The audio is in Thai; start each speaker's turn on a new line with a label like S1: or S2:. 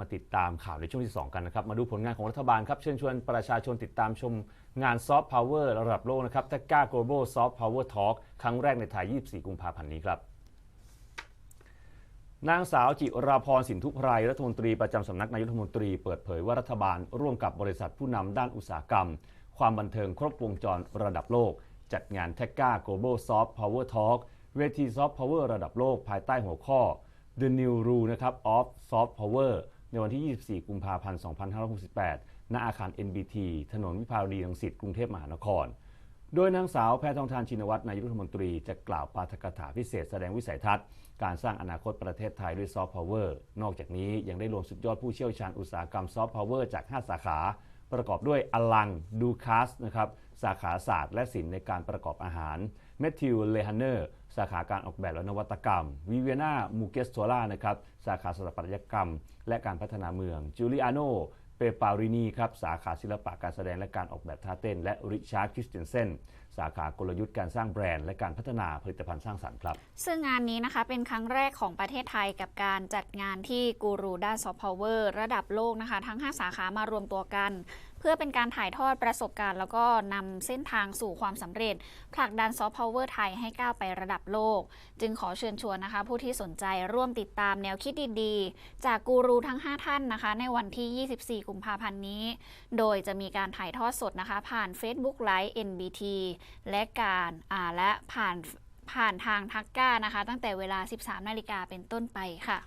S1: มาติดตามข่าวในช่วงที่ 2 กันนะครับ มาดูผลงานของรัฐบาลครับ เชิญชวนประชาชนติดตามชมงานซอฟต์พาวเวอร์ระดับโลกนะครับ t a g a Global Soft Power Talk ครั้งแรกในไทย 24 กุมภาพันธ์นี้ครับนางสาวจิราพรสินทุพไพรรัฐมนตรีประจำสำนักนายกรัฐมนตรีเปิดเผยว่ารัฐบาลร่วมกับบริษัทผู้นำด้านอุตสาหกรรม ความบันเทิงครบวงจรระดับโลก จัดงาน t a g a Global Soft Power Talk เวที Soft Power ระดับโลกภายใต้หัวข้อ The New Rule นะครับ of Soft Power ในวันที่ 24 กุมภาพันธ์ 2568 ณ อาคาร NBT ถนนวิภาวดีรังสิต กรุงเทพมหานคร โดยนางสาวแพทองทานชินวัตรนายรัฐมนตรีจะกล่าวปาฐกถาพิเศษแสดงวิสัยทัศน์ การสร้างอนาคตประเทศไทยด้วยซอฟต์พาวเวอร์ นอกจากนี้ยังได้รวมสุดยอดผู้เชี่ยวชาญอุตสาหกรรมซอฟต์พาวเวอร์จาก 5 สาขา ประกอบด้วยอลังดูคาสนะครับสาขาศาสตร์และศิลป์ในการประกอบอาหารเมทิวเลฮันเนอร์สาขาการออกแบบและนวัตกรรม วิเวียนามูเกสโทล่านะครับสาขาสถาปัตยกรรม และการพัฒนาเมืองจูเลียโน เปปารินีครับสาขาศิลปะการแสดงและการออกแบบท่าเต้น และริชาร์ดคริสเตนเซนสาขากลยุทธ์การสร้างแบรนด์ และการพัฒนาผลิตภัณฑ์สร้างสรรค์ครับ
S2: ซึ่งงานนี้นะคะเป็นครั้งแรกของประเทศไทยกับการจัดงานที่กูรูด้านซอฟต์พาวเวอร์ระดับโลกนะคะ ทั้ง 5 สาขามารวมตัวกันเพื่อเป็นการถ่ายทอดประสบการณ์ แล้วก็นำเส้นทางสู่ความสำเร็จผลักดันซอฟต์พาวเวอร์ไทยให้ก้าวไประดับโลก จึงขอเชิญชวนนะคะ ผู้ที่สนใจร่วมติดตามแนวคิดดีๆ จากกูรูทั้ง 5 ท่านนะคะ ในวันที่ 24 กุมภาพันธ์นี้ โดยจะมีการถ่ายทอดสดนะคะ ผ่าน Facebook Live NBT และการอ่าและผ่านผ่านทางทักก้านะคะ ตั้งแต่เวลา 13 นาฬิกาเป็นต้นไปค่ะ